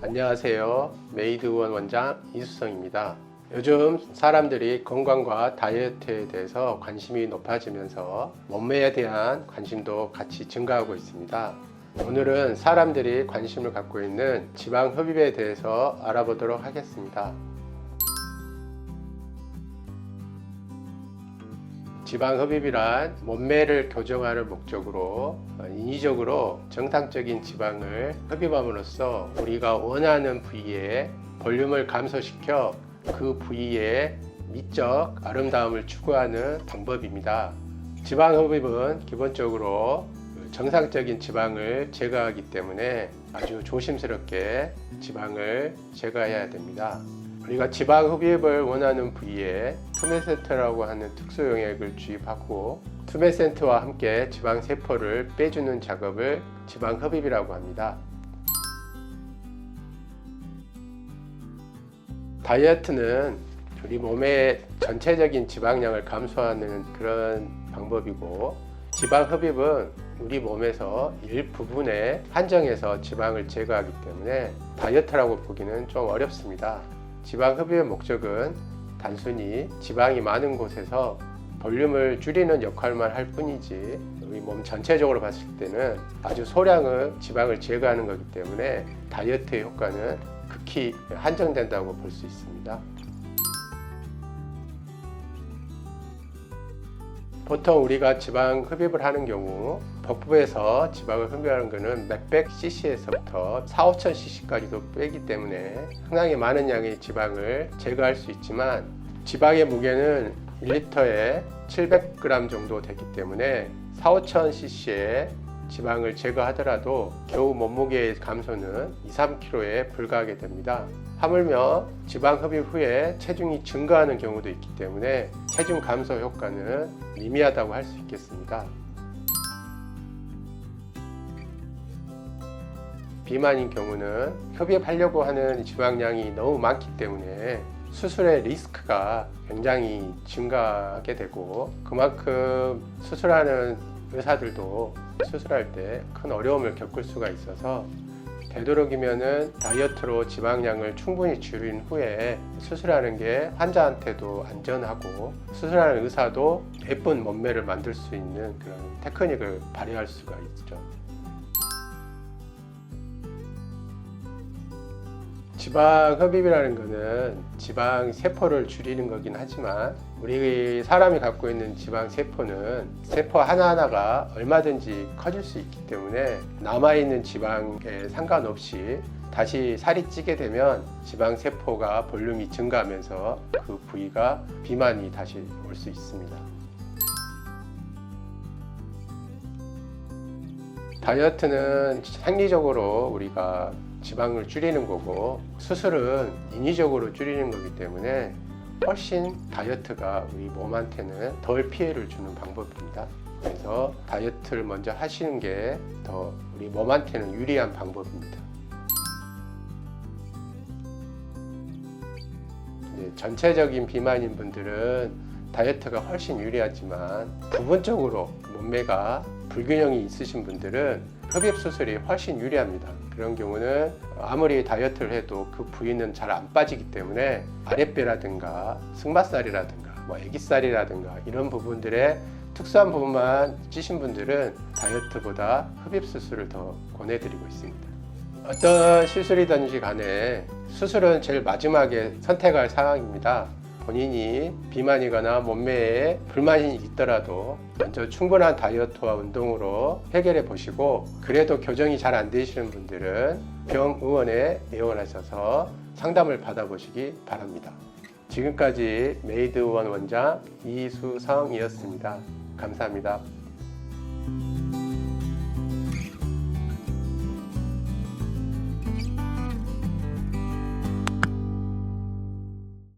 안녕하세요. 메이드원 원장 이수성입니다. 요즘 사람들이 건강과 다이어트에 대해서 관심이 높아지면서 몸매에 대한 관심도 같이 증가하고 있습니다. 오늘은 사람들이 관심을 갖고 있는 지방 흡입에 대해서 알아보도록 하겠습니다. 지방 흡입이란 몸매를 교정하는 목적으로 어, 인위적으로 정상적인 지방을 흡입함으로써 우리가 원하는 부위에 볼륨을 감소시켜 그 부위의 미적 아름다움을 추구하는 방법입니다. 지방 흡입은 기본적으로 그 정상적인 지방을 제거하기 때문에 아주 조심스럽게 지방을 제거해야 됩니다. 우리가 지방 흡입을 원하는 부위에 투메센트라고 하는 특수 용액을 주입하고 투메센트와 함께 지방 세포를 빼주는 작업을 지방 흡입이라고 합니다. 다이어트는 우리 몸의 전체적인 지방량을 감소하는 그런 방법이고 지방 흡입은 우리 몸에서 일부분에 한정해서 지방을 제거하기 때문에 다이어트라고 보기는 좀 어렵습니다. 지방 흡입의 목적은 단순히 지방이 많은 곳에서 볼륨을 줄이는 역할만 할 뿐이지 우리 몸 전체적으로 봤을 때는 아주 소량의 지방을 제거하는 거기 때문에 다이어트의 효과는 극히 한정된다고 볼 수 있습니다. 보통 우리가 지방 흡입을 하는 경우 복부에서 지방을 흡입하는 것은 몇백 cc에서부터 4, 5천 cc까지도 빼기 때문에 상당히 많은 양의 지방을 제거할 수 있지만 지방의 무게는 1리터에 700g 정도 되기 때문에 4, 5천 cc의 지방을 제거하더라도 겨우 몸무게의 감소는 2, 3kg에 불과하게 됩니다. 하물며 지방 흡입 후에 체중이 증가하는 경우도 있기 때문에 체중 감소 효과는 미미하다고 할 수 있겠습니다. 비만인 경우는 흡입하려고 하는 지방량이 너무 많기 때문에 수술의 리스크가 굉장히 증가하게 되고 그만큼 수술하는 의사들도 수술할 때 큰 어려움을 겪을 수가 있어서 되도록이면은 다이어트로 지방량을 충분히 줄인 후에 수술하는 게 환자한테도 안전하고 수술하는 의사도 예쁜 몸매를 만들 수 있는 그런 테크닉을 발휘할 수가 있죠. 지방 흡입이라는 것은 지방 세포를 줄이는 거긴 하지만 우리 사람이 갖고 있는 지방 세포는 세포 하나하나가 얼마든지 커질 수 있기 때문에 남아있는 지방에 상관없이 다시 살이 찌게 되면 지방 세포가 볼륨이 증가하면서 그 부위가 비만이 다시 올 수 있습니다. 다이어트는 생리적으로 우리가 지방을 줄이는 거고 수술은 인위적으로 줄이는 거기 때문에 훨씬 다이어트가 우리 몸한테는 덜 피해를 주는 방법입니다. 그래서 다이어트를 먼저 하시는 게 더 우리 몸한테는 유리한 방법입니다. 전체적인 비만인 분들은 다이어트가 훨씬 유리하지만 부분적으로 몸매가 불균형이 있으신 분들은 흡입 수술이 훨씬 유리합니다. 그런 경우는 아무리 다이어트를 해도 그 부위는 잘 안 빠지기 때문에 아랫배라든가 승마살이라든가 뭐 애기살이라든가 이런 부분들의 특수한 부분만 찌신 분들은 다이어트보다 흡입 수술을 더 권해드리고 있습니다. 어떤 시술이든지 간에 수술은 제일 마지막에 선택할 상황입니다. 본인이 비만이거나 몸매에 불만이 있더라도 먼저 충분한 다이어트와 운동으로 해결해 보시고 그래도 교정이 잘 안 되시는 분들은 병의원에 내원하셔서 상담을 받아보시기 바랍니다. 지금까지 메이드원 원장 이수성이었습니다. 감사합니다.